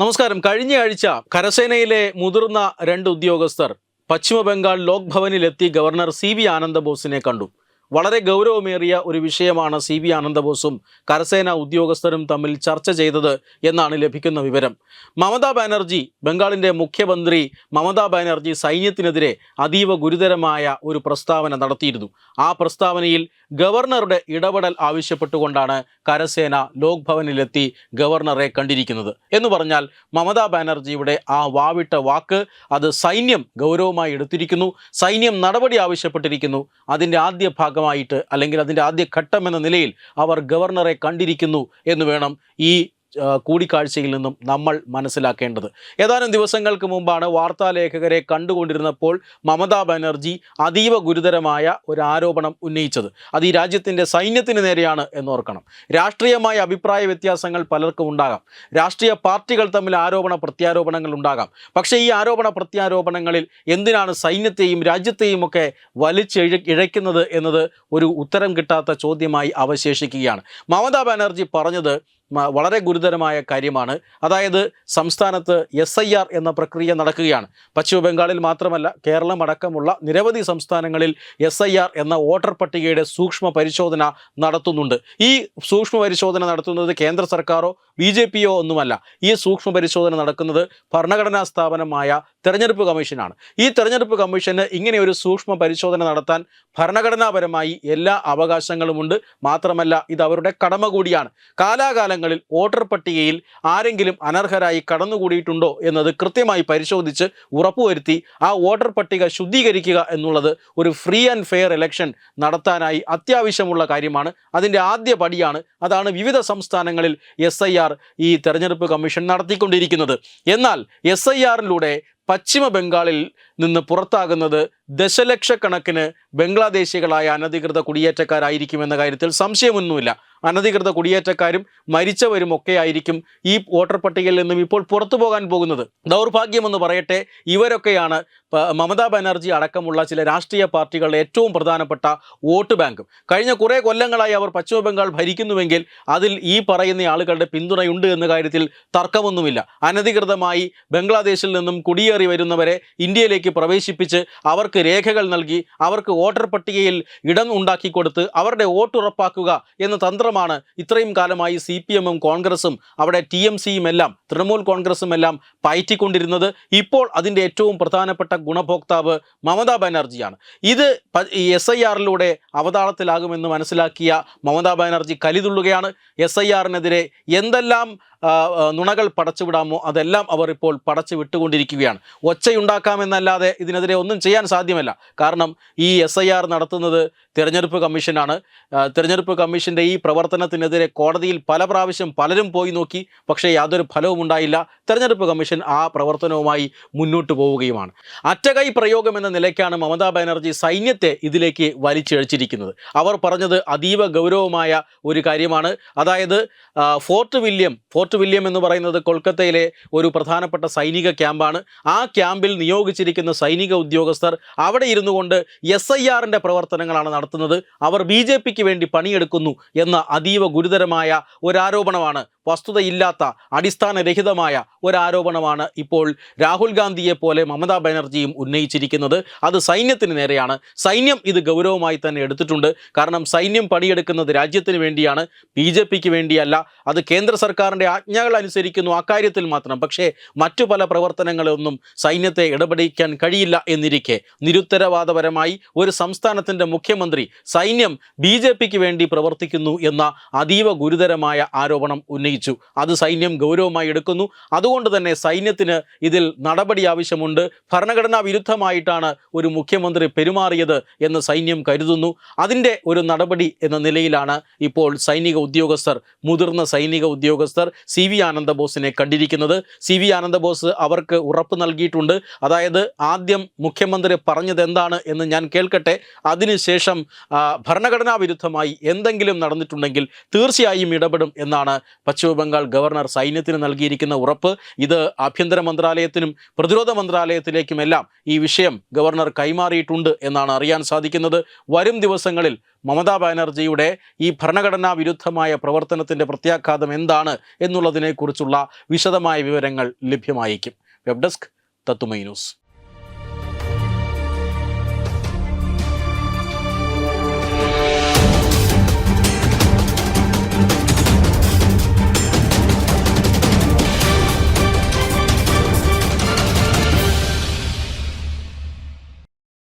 നമസ്കാരം. കഴിഞ്ഞ ആഴ്ച കരസേനയിലെ മുതിർന്ന രണ്ട് ഉദ്യോഗസ്ഥർ പശ്ചിമ ബംഗാൾ ഗവർണർ സി വി ആനന്ദബോസിനെ കണ്ടു. വളരെ ഗൗരവമേറിയ ഒരു വിഷയമാണ് സി വി ആനന്ദബോസും കരസേന ഉദ്യോഗസ്ഥരും തമ്മിൽ ചർച്ച ചെയ്തത് എന്നാണ് ലഭിക്കുന്ന വിവരം. മമതാ ബാനർജി ബംഗാളിന്റെ മുഖ്യമന്ത്രി മമതാ ബാനർജി സൈന്യത്തിനെതിരെ അതീവ ഗുരുതരമായ ഒരു പ്രസ്താവന നടത്തിയിരുന്നു. ആ പ്രസ്താവനയിൽ ഗവർണറുടെ ഇടപെടൽ ആവശ്യപ്പെട്ടുകൊണ്ടാണ് കരസേന ലോക്ഭവനിലെത്തി ഗവർണറെ കണ്ടിരിക്കുന്നത്. എന്ന് പറഞ്ഞാൽ മമതാ ബാനർജിയുടെ ആ വാവിട്ട വാക്ക് അത് സൈന്യം ഗൗരവമായി എടുത്തിരിക്കുന്നു. സൈന്യം നടപടി ആവശ്യപ്പെട്ടിരിക്കുന്നു. അതിന്റെ ആദ്യ ഭാഗമായിട്ട് അല്ലെങ്കിൽ അതിന്റെ ആദ്യ ഘട്ടം എന്ന നിലയിൽ അവർ ഗവർണറെ കണ്ടിരിക്കുന്നു എന്ന് വേണം ഈ കൂടിക്കാഴ്ചയിൽ നിന്നും നമ്മൾ മനസ്സിലാക്കേണ്ടത്. ഏതാനും ദിവസങ്ങൾക്ക് മുമ്പാണ് വാർത്താലേഖകരെ കണ്ടുകൊണ്ടിരുന്നപ്പോൾ മമതാ ബാനർജി അതീവ ഗുരുതരമായ ഒരു ആരോപണം ഉന്നയിച്ചത്. അത് ഈ രാജ്യത്തിന്റെ സൈന്യത്തിന് നേരെയാണ് എന്നോർക്കണം. രാഷ്ട്രീയമായ അഭിപ്രായ വ്യത്യാസങ്ങൾ പലർക്കും ഉണ്ടാകാം. രാഷ്ട്രീയ പാർട്ടികൾ തമ്മിൽ ആരോപണ പ്രത്യാരോപണങ്ങൾ ഉണ്ടാകാം. പക്ഷേ ഈ ആരോപണ പ്രത്യാരോപണങ്ങളിൽ എന്തിനാണ് സൈന്യത്തെയും രാജ്യത്തെയും ഒക്കെ വലിച്ചെഴു ഇഴയ്ക്കുന്നത് എന്നത് ഒരു ഉത്തരം കിട്ടാത്ത ചോദ്യമായി അവശേഷിക്കുകയാണ്. മമതാ ബാനർജി പറഞ്ഞത് വളരെ ഗുരുതരമായ കാര്യമാണ്. അതായത് സംസ്ഥാനത്ത് എസ് ഐ ആർ എന്ന പ്രക്രിയ നടക്കുകയാണ്. പശ്ചിമ ബംഗാളിൽ മാത്രമല്ല കേരളം അടക്കമുള്ള നിരവധി സംസ്ഥാനങ്ങളിൽ എസ് ഐ ആർ എന്ന വോട്ടർ പട്ടികയുടെ സൂക്ഷ്മ പരിശോധന നടത്തുന്നുണ്ട്. ഈ സൂക്ഷ്മ പരിശോധന നടത്തുന്നത് കേന്ദ്ര സർക്കാരോ ബി ജെ പിയോ ഒന്നുമല്ല. ഈ സൂക്ഷ്മ പരിശോധന നടക്കുന്നത് ഭരണഘടനാ സ്ഥാപനമായ തെരഞ്ഞെടുപ്പ് കമ്മീഷനാണ്. ഈ തെരഞ്ഞെടുപ്പ് കമ്മീഷന് ഇങ്ങനെ ഒരു സൂക്ഷ്മ പരിശോധന നടത്താൻ ഭരണഘടനാപരമായി എല്ലാ അവകാശങ്ങളുമുണ്ട്. മാത്രമല്ല ഇത് അവരുടെ കടമ കൂടിയാണ് കാലാകാലങ്ങളിൽ വോട്ടർ പട്ടികയിൽ ആരെങ്കിലും അനർഹരായി കടന്നുകൂടിയിട്ടുണ്ടോ എന്നത് കൃത്യമായി പരിശോധിച്ച് ഉറപ്പുവരുത്തി ആ വോട്ടർ പട്ടിക ശുദ്ധീകരിക്കുക എന്നുള്ളത് ഒരു ഫ്രീ ആൻഡ് ഫെയർ ഇലക്ഷൻ നടത്താനായി അത്യാവശ്യമുള്ള കാര്യമാണ്. അതിന്റെ ആദ്യ പടിയാണ് അതാണ് വിവിധ സംസ്ഥാനങ്ങളിൽ എസ് ഈ തെരഞ്ഞെടുപ്പ് കമ്മീഷൻ നടത്തിക്കൊണ്ടിരിക്കുന്നത്. എന്നാൽ എസ് പശ്ചിമ ബംഗാളിൽ നിന്ന് പുറത്താകുന്നത് ദശലക്ഷക്കണക്കിന് ബംഗ്ലാദേശികളായ അനധികൃത കുടിയേറ്റക്കാരായിരിക്കുമെന്ന കാര്യത്തിൽ സംശയമൊന്നുമില്ല. അനധികൃത കുടിയേറ്റക്കാരും മരിച്ചവരും ഒക്കെ ആയിരിക്കും ഈ വോട്ടർ പട്ടികയിൽ നിന്നും ഇപ്പോൾ പുറത്തു പോകാൻ പോകുന്നത്. ദൗർഭാഗ്യമെന്ന് പറയട്ടെ ഇവരൊക്കെയാണ് മമതാ ബാനർജി അടക്കമുള്ള ചില രാഷ്ട്രീയ പാർട്ടികളുടെ ഏറ്റവും പ്രധാനപ്പെട്ട വോട്ട് ബാങ്കും. കഴിഞ്ഞ കുറേ കൊല്ലങ്ങളായി അവർ പശ്ചിമ ബംഗാൾ ഭരിക്കുന്നുവെങ്കിൽ അതിൽ ഈ പറയുന്ന ആളുകളുടെ പിന്തുണയുണ്ട് എന്ന കാര്യത്തിൽ തർക്കമൊന്നുമില്ല. അനധികൃതമായി ബംഗ്ലാദേശിൽ നിന്നും കുടിയേറി വരുന്നവരെ ഇന്ത്യയിലേക്ക് പ്രവേശിപ്പിച്ച് അവർക്ക് രേഖകൾ നൽകി അവർക്ക് വോട്ടർ പട്ടികയിൽ ഇടം ഉണ്ടാക്കി കൊടുത്ത് അവരുടെ വോട്ട് ഉറപ്പാക്കുക എന്ന തന്ത്രമാണ് ഇത്രയും കാലമായി സി പി എമ്മും കോൺഗ്രസും അവിടെ ടി എം സിയും എല്ലാം തൃണമൂൽ കോൺഗ്രസും എല്ലാം പയറ്റിക്കൊണ്ടിരുന്നത് ഇപ്പോൾ അതിന്റെ ഏറ്റവും പ്രധാനപ്പെട്ട ഗുണഭോക്താവ് മമതാ ബാനർജിയാണ്. ഇത് എസ് ഐ ആറിലൂടെ അവതാളത്തിലാകുമെന്ന് മനസ്സിലാക്കിയ മമതാ ബാനർജി കലിതുള്ളുകയാണ്. എസ് ഐ ആറിനെതിരെ എന്തെല്ലാം നുണകൾ പടച്ചുവിടാമോ? അതെല്ലാം അവർ ഇപ്പോൾ പടച്ചു വിട്ടുകൊണ്ടിരിക്കുകയാണ്. ഒച്ചയുണ്ടാക്കാമെന്നല്ലാതെ ഇതിനെതിരെ ഒന്നും ചെയ്യാൻ സാധ്യമല്ല. കാരണം ഈ എസ് ഐ ആർ നടത്തുന്നത് തിരഞ്ഞെടുപ്പ് കമ്മീഷനാണ്. തിരഞ്ഞെടുപ്പ് കമ്മീഷന്റെ ഈ പ്രവർത്തനത്തിനെതിരെ കോടതിയിൽ പല പ്രാവശ്യം പലരും പോയി നോക്കി. പക്ഷേ യാതൊരു ഫലവും ഉണ്ടായില്ല. തിരഞ്ഞെടുപ്പ് കമ്മീഷൻ ആ പ്രവർത്തനവുമായി മുന്നോട്ട് പോവുകയുമാണ്. അറ്റകൈ പ്രയോഗം എന്ന നിലയ്ക്കാണ് മമതാ ബാനർജി സൈന്യത്തെ ഇതിലേക്ക് വലിച്ചിഴച്ചിരിക്കുന്നത്. അവർ പറഞ്ഞത് അതീവ ഗൗരവമായ ഒരു കാര്യമാണ്. അതായത് ഫോർട്ട് വില്യം ഫോർട്ട് വില്യം എന്ന് പറയുന്നത് കൊൽക്കത്തയിലെ ഒരു പ്രധാനപ്പെട്ട സൈനിക ക്യാമ്പാണ്. ആ ക്യാമ്പിൽ നിയോഗിച്ചിരിക്കുന്ന സൈനിക ഉദ്യോഗസ്ഥർ അവിടെ ഇരുന്നു കൊണ്ട് എസ് ഐ ആറിന്റെ പ്രവർത്തനങ്ങളാണ് നടത്തുന്നത്. അവർ ബി ജെ പിക്ക് വേണ്ടി പണിയെടുക്കുന്നു എന്ന അതീവ ഗുരുതരമായ ഒരാരോപണമാണ് വസ്തുതയില്ലാത്ത അടിസ്ഥാനരഹിതമായ ഒരാരോപണമാണ് ഇപ്പോൾ രാഹുൽ ഗാന്ധിയെ പോലെ മമതാ ബാനർജിയും ഉന്നയിച്ചിരിക്കുന്നത്. അത് സൈന്യത്തിന് നേരെയാണ്. സൈന്യം ഇത് ഗൗരവമായി തന്നെ എടുത്തിട്ടുണ്ട്. കാരണം സൈന്യം പണിയെടുക്കുന്നത് രാജ്യത്തിന് വേണ്ടിയാണ്. ബി ജെ പിക്ക് വേണ്ടിയല്ല. അത് കേന്ദ്ര സർക്കാരിന്റെ ആജ്ഞകൾ അനുസരിക്കുന്നു അക്കാര്യത്തിൽ മാത്രം. പക്ഷേ മറ്റു പല പ്രവർത്തനങ്ങളൊന്നും സൈന്യത്തെ ഇടപെടിക്കാൻ കഴിയില്ല എന്നിരിക്കെ നിരുത്തരവാദപരമായി ഒരു സംസ്ഥാനത്തിന്റെ മുഖ്യമന്ത്രി സൈന്യം ബി വേണ്ടി പ്രവർത്തിക്കുന്നു എന്ന അതീവ ഗുരുതരമായ ആരോപണം ഉന്നയിച്ചു അത് സൈന്യം ഗൗരവമായി എടുക്കുന്നു. അതുകൊണ്ട് തന്നെ സൈന്യത്തിന് ഇതിൽ നടപടി ആവശ്യമുണ്ട്. ഭരണഘടനാ വിരുദ്ധമായിട്ടാണ് ഒരു മുഖ്യമന്ത്രി പെരുമാറിയത് എന്ന് സൈന്യം കരുതുന്നു. അതിന്റെ ഒരു നടപടി എന്ന നിലയിലാണ് ഇപ്പോൾ സൈനിക ഉദ്യോഗസ്ഥർ മുതിർന്ന സൈനിക ഉദ്യോഗസ്ഥർ സി വി ആനന്ദബോസിനെ കണ്ടിരിക്കുന്നത്. സി വി ആനന്ദബോസ് അവർക്ക് ഉറപ്പ് നൽകിയിട്ടുണ്ട്. അതായത് ആദ്യം മുഖ്യമന്ത്രി പറഞ്ഞത് എന്താണ് എന്ന് ഞാൻ കേൾക്കട്ടെ. അതിനുശേഷം ഭരണഘടനാ വിരുദ്ധമായി എന്തെങ്കിലും നടന്നിട്ടുണ്ടെങ്കിൽ തീർച്ചയായും ഇടപെടും എന്നാണ് പശ്ചിമ പശ്ചിമ ബംഗാൾ ഗവർണർ സൈന്യത്തിന് നൽകിയിരിക്കുന്ന ഉറപ്പ് ഇത് ആഭ്യന്തര മന്ത്രാലയത്തിനും പ്രതിരോധ മന്ത്രാലയത്തിലേക്കുമെല്ലാം ഈ വിഷയം ഗവർണർ കൈമാറിയിട്ടുണ്ട് എന്നാണ് അറിയാൻ സാധിക്കുന്നത്. വരും ദിവസങ്ങളിൽ മമതാ ബാനർജിയുടെ ഈ ഭരണഘടനാ വിരുദ്ധമായ പ്രവർത്തനത്തിന്റെ പ്രത്യാഘാതം എന്താണ് എന്നുള്ളതിനെക്കുറിച്ചുള്ള വിശദമായ വിവരങ്ങൾ ലഭ്യമായേക്കും വെബ് ഡെസ്ക് തത്തുമൈ ന്യൂസ്.